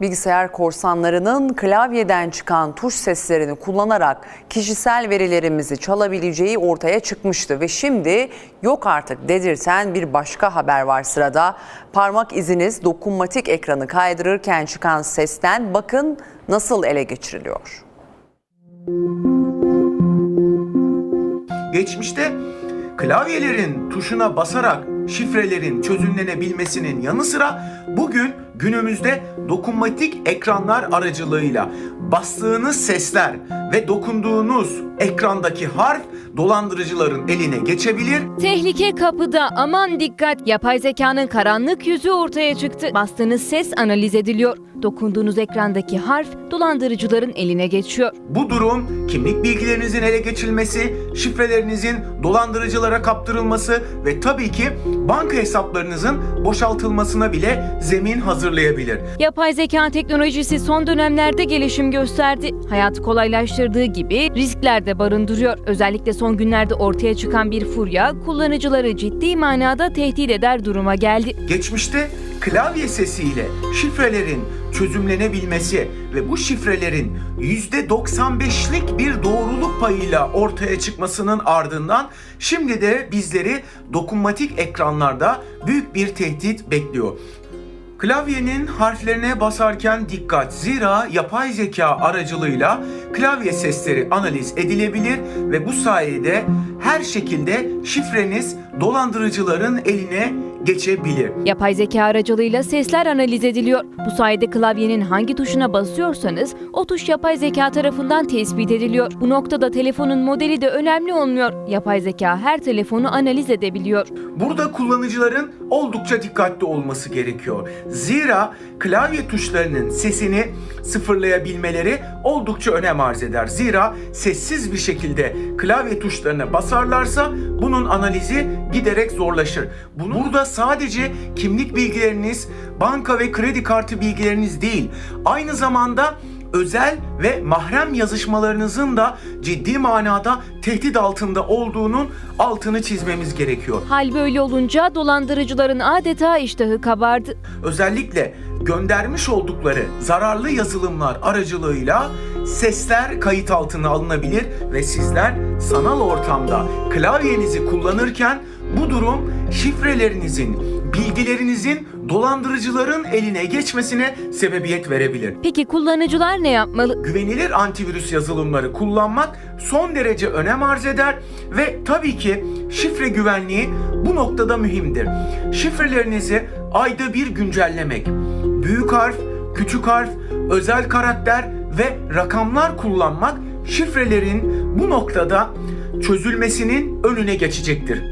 Bilgisayar korsanlarının klavyeden çıkan tuş seslerini kullanarak kişisel verilerimizi çalabileceği ortaya çıkmıştı ve şimdi yok artık dedirten bir başka haber var sırada. Parmak iziniz dokunmatik ekranı kaydırırken çıkan sesten bakın nasıl ele geçiriliyor. Geçmişte klavyelerin tuşuna basarak şifrelerin çözümlenebilmesinin yanı sıra bugün günümüzde dokunmatik ekranlar aracılığıyla bastığınız sesler ve dokunduğunuz ekrandaki harf dolandırıcıların eline geçebilir. Tehlike kapıda aman dikkat yapay zekanın karanlık yüzü ortaya çıktı. Bastığınız ses analiz ediliyor. Dokunduğunuz ekrandaki harf dolandırıcıların eline geçiyor. Bu durum kimlik bilgilerinizin ele geçirilmesi, şifrelerinizin dolandırıcılara kaptırılması ve tabii ki banka hesaplarınızın boşaltılmasına bile zemin hazırlayabilir. Yapay zeka teknolojisi son dönemlerde gelişim gösterdi. Hayatı kolaylaştırdığı gibi riskler de barındırıyor. Özellikle son günlerde ortaya çıkan bir furya kullanıcıları ciddi manada tehdit eder duruma geldi. Geçmişte klavye sesiyle şifrelerin çözümlenebilmesi ve bu şifrelerin %95'lik bir doğruluk payıyla ortaya çıkmasının ardından şimdi de bizleri dokunmatik ekranlarda büyük bir tehdit bekliyor. Klavyenin harflerine basarken dikkat. Zira yapay zeka aracılığıyla klavye sesleri analiz edilebilir ve bu sayede her şekilde şifreniz dolandırıcıların eline geçebilir. Yapay zeka aracılığıyla sesler analiz ediliyor. Bu sayede klavyenin hangi tuşuna basıyorsanız o tuş yapay zeka tarafından tespit ediliyor. Bu noktada telefonun modeli de önemli olmuyor. Yapay zeka her telefonu analiz edebiliyor. Burada kullanıcıların oldukça dikkatli olması gerekiyor. Zira klavye tuşlarının sesini sıfırlayabilmeleri oldukça önem arz eder. Zira sessiz bir şekilde klavye tuşlarına basarlarsa bunun analizi giderek zorlaşır. Bunu burada sadece kimlik bilgileriniz, banka ve kredi kartı bilgileriniz değil, aynı zamanda özel ve mahrem yazışmalarınızın da ciddi manada tehdit altında olduğunun altını çizmemiz gerekiyor. Hal böyle olunca dolandırıcıların adeta iştahı kabardı. Özellikle göndermiş oldukları zararlı yazılımlar aracılığıyla sesler kayıt altına alınabilir ve sizler sanal ortamda klavyenizi kullanırken bu durum şifrelerinizin, bilgilerinizin dolandırıcıların eline geçmesine sebebiyet verebilir. Peki kullanıcılar ne yapmalı? Güvenilir antivirüs yazılımları kullanmak son derece önem arz eder ve tabii ki şifre güvenliği bu noktada mühimdir. Şifrelerinizi ayda bir güncellemek, büyük harf, küçük harf, özel karakter ve rakamlar kullanmak şifrelerin bu noktada çözülmesinin önüne geçecektir.